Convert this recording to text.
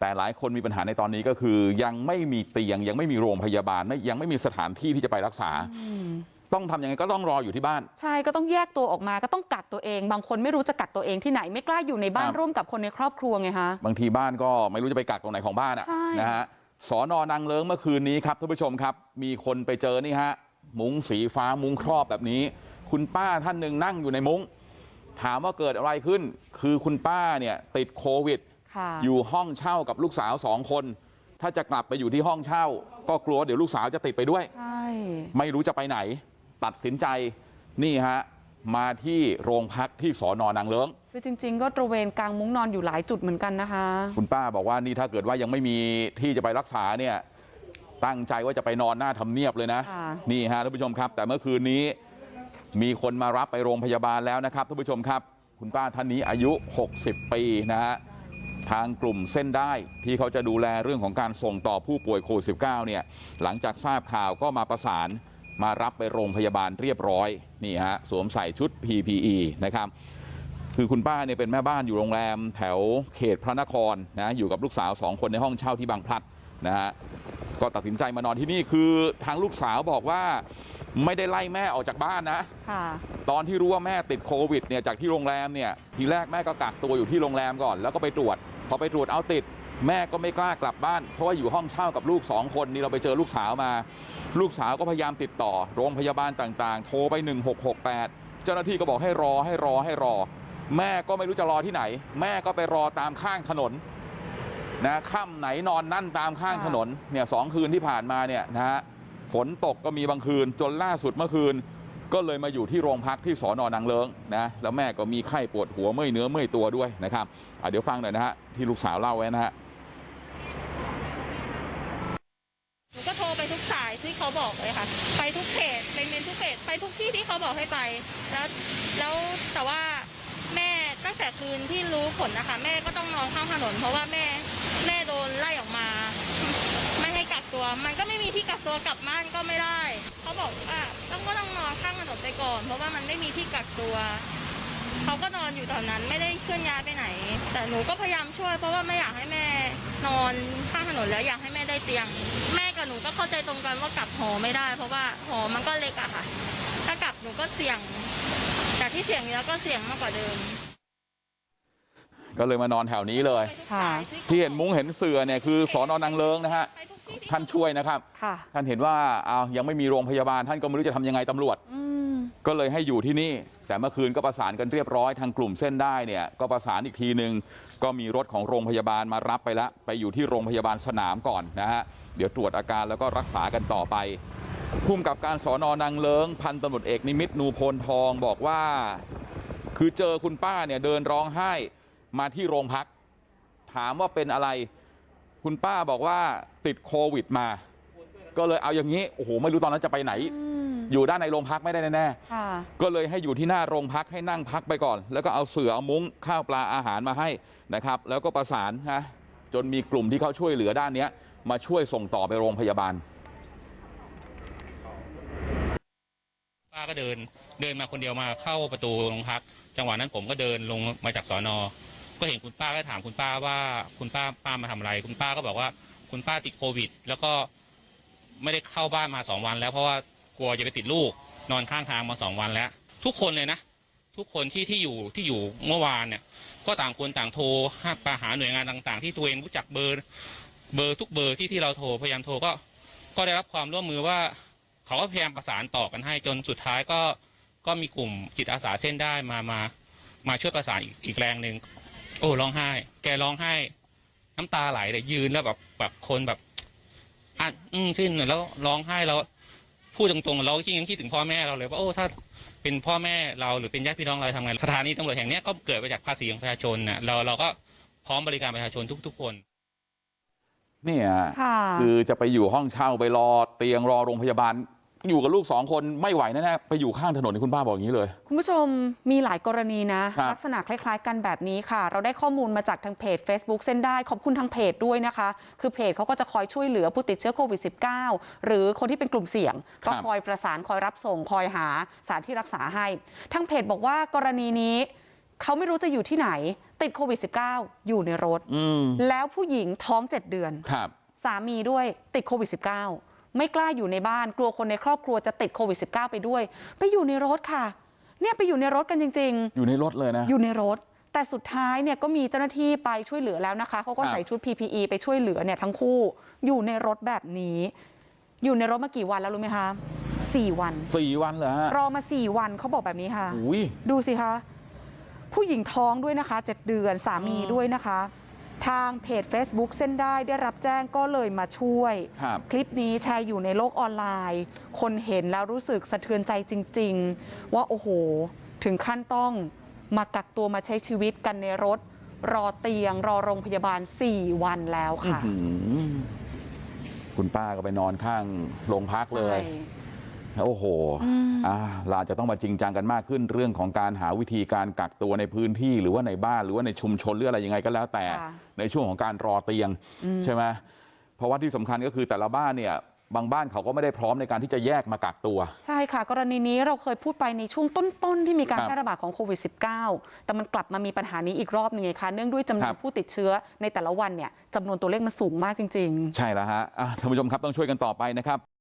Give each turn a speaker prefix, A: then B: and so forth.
A: แต่หลายคนมีปัญหาในตอนนี้ก็คือยังไม่มีเตียงยังไม่มีโรงพยาบาลไม่ยังไม่มีสถานที่ที่จะไปรักษาต้องทำยังไงก็ต้องรออยู่ที่บ้าน
B: ใช่ก็ต้องแยกตัวออกมาก็ต้องกักตัวเองบางคนไม่รู้จะกักตัวเองที่ไหนไม่กล้าอยู่ในบ้าน
A: ครับ
B: ร่วมกับคนในครอบครัวไงคะ
A: บางทีบ้านก็ไม่รู้จะไปกักตรงไหนของบ้านอะ
B: ใช่
A: นะฮะสอนอนางเลิงเมื่อคืนนี้ครับท่านผู้ชมครับ มีคนไปเจอนี่ฮะมุ้งสีฟ้ามุ้งครอบแบบนี้ คุณป้าท่านหนึ่งนั่งอยู่ในมุ้ง ถามว่าเกิดอะไรขึ้น คือคุณป้าเนี่ยติดโควิด
B: ค่ะ
A: อยู่ห้องเช่ากับลูกสาวสองคนถ้าจะกลับไปอยู่ที่ห้องเช่าก็กลัวเดี๋ยวลูกสาวจะติดไปด้วย
B: ใช่
A: ไม่รู้จะไปไหนตัดสินใจนี่ฮะมาที่โรงพักที่สอนอนางเลิง
B: คือจริงๆก็ตระเวนกลางมุ้งนอนอยู่หลายจุดเหมือนกันนะคะ
A: คุณป้าบอกว่านี่ถ้าเกิดว่ายังไม่มีที่จะไปรักษาเนี่ยตั้งใจว่าจะไปนอนหน้าทำเนียบเลยนะ
B: ค่ะ
A: นี่ฮะท่านผู้ชมครับแต่เมื่อคืนนี้มีคนมารับไปโรงพยาบาลแล้วนะครับท่านผู้ชมครับคุณป้าท่านนี้อายุ 60 ปีนะฮะ ทางกลุ่มเส้นได้ที่เขาจะดูแลเรื่องของการส่งต่อผู้ป่วยโควิด -19 เนี่ยหลังจากทราบข่าวก็มาประสานมารับไปโรงพยาบาลเรียบร้อยนี่ฮะสวมใส่ชุด PPE นะครับคือคุณป้าเนี่ยเป็นแม่บ้านอยู่โรงแรมแถวเขตพระนครนะอยู่กับลูกสาวสองคนในห้องเช่าที่บางพลัดนะฮะก็ตัดสินใจมานอนที่นี่คือทางลูกสาวบอกว่าไม่ได้ไล่แม่ออกจากบ้านนะ
B: ค่ะ
A: ตอนที่รู้ว่าแม่ติดโควิดเนี่ยจากที่โรงแรมเนี่ยทีแรกแม่ก็กักตัวอยู่ที่โรงแรมก่อนแล้วก็ไปตรวจ พอไปตรวจเอาติดแม่ก็ไม่กล้ากลับบ้านเพราะว่าอยู่ห้องเช่ากับลูกสองคนนี่เราไปเจอลูกสาวมาลูกสาวก็พยายามติดต่อโรงพยาบาลต่างๆโทรไป1668เจ้าหน้าที่ก็บอกให้รอให้รอให้รอแม่ก็ไม่รู้จะรอที่ไหน แม่ก็ไปรอตามข้างถนนนะค่ำไหนนอนนั่นตามข้างถนนเนี่ยสองคืนที่ผ่านมาเนี่ยนะฮะฝนตกก็มีบางคืนจนล่าสุดเมื่อคืน ก็เลยมาอยู่ที่โรงพักที่สอนอนางเลิงนะแล้วแม่ก็มีไข้ปวดหัวเมื่อยเนื้อเมื่อยตัวด้วยนะครับเดี๋ยวฟังหน่อยนะฮะที่ลูกสาวเล่าไว้นะฮะ
C: ต่ว่าแม่ตั้งแต่คืนที่รู้ผลนะคะแม่ก็ต้องนอนข้างถนนเพราะว่าแม่แม่โดนไล่ออกมาไม่ให้กักตัว มันก็ไม่มีที่กักตัวกลับบ้านก็ไม่ได้เขาบอกว่าต้องก็ต้องนอนข้างถนนไปก่อน เพราะว่ามันไม่มีที่กักตัวเขาก็นอนอยู่แถวนั้นไม่ได้เคลื่อนย้ายไปไหน แต่หนูก็พยายามช่วยเพราะว่าไม่อยากให้แม่นอนข้างถนนแล้วอยากให้แม่ได้เตียง แม่กับหนูก็เข้าใจตรงกันว่ากลับหอไม่ได้ เพราะว่าหอมันก็เล็กอะค่ะ ถ้ากลับหนูก็เสี่ยงแต่ที่เสี่ยงอยู่แล้วก็เสี่ยงมากกว่าเดิม
A: ก็เลยมานอนแถวนี้เลย
C: ไปทุกสายขา
A: ที่เห็นมุ้งเห็นเสือเนี่ยคือสอนอนางเลิงนะฮะ
C: ไป ทุกที่ที่
A: ท่านช่วยนะครับ
B: ค่ะ
A: ท่านเห็นว่าเอาวยังไม่มีโรงพยาบาลท่านก็ไม่รู้จะทำยังไงตำรวจ
B: อืม
A: ก็เลยให้อยู่ที่นี่แต่เมื่อคืนก็ประสานกันเรียบร้อยทางกลุ่มเส้นได้เนี่ยก็ประสานอีกทีหนึ่งก็มีรถของโรงพยาบาลมารับไปแล้วไปอยู่ที่โรงพยาบาลสนามก่อนนะฮะเดี๋ยวตรวจอาการแล้วก็รักษากันต่อไปพุ่มกับการสอนอนางเลิงพันตำรวจเอกนิมิตนูโพนทองบอกว่า คือเจอคุณป้าเนี่ยเดินร้องไห้มาที่โรงพัก ถามว่าเป็นอะไร คุณป้าบอกว่าติดโควิดมาก็เลยเอาอย่างนี้โอ้โหไม่รู้ตอนนั้นจะไปไหน
B: อืม
A: อยู่ด้านในโรงพักไม่ได้แน่ๆ
B: ค่ะ
A: ก็เลยให้อยู่ที่หน้าโรงพักให้นั่งพักไปก่อนแล้วก็เอาเสือเอามุ้งข้าวปลาอาหารมาให้นะครับแล้วก็ประสานนะจนมีกลุ่มที่เขาช่วยเหลือด้านเนี้ยมาช่วยส่งต่อไปโรงพยาบาล
D: ป้าก็เดินเดินมาคนเดียวมาเข้าประตูโรงพักจังหวะนั้นผมก็เดินลงมาจากสอนอ ก็เห็นคุณป้าก็ถามคุณป้าว่าคุณป้าป้ามาทำอะไรคุณป้าก็บอกว่าคุณป้าติดโควิด แล้วก็ไม่ได้เข้าบ้านมาสองวันแล้วเพราะว่ากลัวจะไปติดลูกนอนข้างทางมาสองวันแล้ว ทุกคนเลยนะ ทุกคนที่ที่อยู่ที่อยู่เมื่อวานเนี่ย ก็ต่างคนต่างโทรหาปหาหน่วยงานต่าง ๆ ที่ตัวเองรู้จักเบอร์ เบอร์ทุกเบอร์ที่ที่เราโทรพยายามโทรก็ ก็ได้รับความร่วมมือว่าเขาก็พยายามประสานต่อกันให้จนสุดท้ายก็ก็มีกลุ่มจิตอาสาเส้นได้มามามาช่วยประสานอีกอีกแรงหนึ่ง โอ้ร้องไห้ แกร้องไห้ น้ำตาไหลเลยยืนแล้วแบบแบบคนแบบอะอืมสิ้นแล้วร้องไห้แล้วพูดตรงๆเราคิดยังคิดถึงพ่อแม่เราเลยว่าโอ้ถ้าเป็นพ่อแม่เราหรือเป็นญาติพี่น้องเราทำไงสถานีตำรวจแห่งเนี้ยก็เกิดมาจากภาษีของประชาชนน่ะเราเราก็พร้อมบริการประชาชนทุก ๆ คน
A: เนี่ย
B: ค่ะ
A: คือจะไปอยู่ห้องเช่าไปรอเตียงรอโรงพยาบาล อยู่กับลูกสองคนไม่ไหวแน่ๆไปอยู่ข้างถนนนี่คุณป้าบอกอย่างนี้เลย
B: คุณผู้ชมมีหลายกรณีนะ
A: ครับ
B: ลักษณะคล้ายๆกันแบบนี้ค่ะ เราได้ข้อมูลมาจากทางเพจ Facebook เส้นได้ขอบคุณทางเพจด้วยนะคะ คือเพจเขาก็จะคอยช่วยเหลือผู้ติดเชื้อโควิด -19 หรือคนที่เป็นกลุ่มเสี่ยง ก็คอยประสานคอยรับส่งคอยหาสถานที่รักษาให้ทางเพจบอกว่ากรณีนี้เขาไม่รู้จะอยู่ที่ไหน ติดโควิด -19 อยู่ในรถ
A: อืม
B: แล้วผู้หญิงท้องเจ็ดเดือน
A: ครับ
B: สามีด้วยติดโควิด -19 ไม่กล้าอยู่ในบ้านกลัวคนในครอบครัวจะติดโควิด -19 ไปด้วยไปอยู่ในรถค่ะเนี่ยไปอยู่ในรถกันจริงๆ
A: อยู่ในรถเลยนะ
B: อยู่ในรถแต่สุดท้ายเนี่ยก็มีเจ้าหน้าที่ไปช่วยเหลือแล้วนะคะเขาก็
A: ครับ
B: ใส่ชุด PPE ไปช่วยเหลือเนี่ยทั้งคู่อยู่ในรถแบบนี้อยู่ในรถมากี่วันแล้วรู้ไหมคะสี่วัน
A: สี่วันเหรอฮะ
B: รอมาสี่วันเขาบอกแบบนี้ค่ะ
A: อุ้ย
B: ดูสิคะผู้หญิงท้องด้วยนะคะเจ็ดเดือนสามี
A: อืม
B: ด้วยนะคะ ทางเพจ Facebook เส้นได้ได้รับแจ้งก็เลยมาช่วย
A: ครับ
B: คลิปนี้แชร์อยู่ในโลกออนไลน์ คนเห็นแล้วรู้สึกสะเทือนใจจริง ๆ ว่าโอ้โห ถึงขั้นต้องมากักตัวมาใช้ชีวิตกันในรถ รอเตียง รอโรงพยาบาล 4 วันแล้วค่ะ
A: อื้อหือคุณป้าก็ไปนอนข้างโรงพักเลย โอ้โห
B: อืม
A: อ่าเราอาจจะต้องมาจริงจังกันมากขึ้นเรื่องของการหาวิธีการกักตัวในพื้นที่หรือว่าในบ้านหรือว่าในชุมชนหรืออะไรยังไงก็แล้วแต่
B: ค่ะ
A: ในช่วงของการรอเตียงใช่ไหมเพราะว่าที่สำคัญก็คือแต่ละบ้านเนี่ยบางบ้านเขาก็ไม่ได้พร้อมในการที่จะแยกมากักตัว
B: ใช่ค่ะกรณีนี้เราเคยพูดไปในช่วงต้นๆที่มีการ
A: ครับ
B: แพร่ระบาดของโควิด -19 แต่มันกลับมามีปัญหานี้อีกรอบหนึงไงคะเนื่องด้วยจำนว
A: ครั
B: น
A: บ
B: ผู้ติดเชื้อในแต่ละวันเนี่ยจำนวนตัวเลขมันสูงมากจริง ๆ
A: ใช่แล้วฮะอะท่านผู้ชมครับต้องช่วยกันต่อไปนะครับ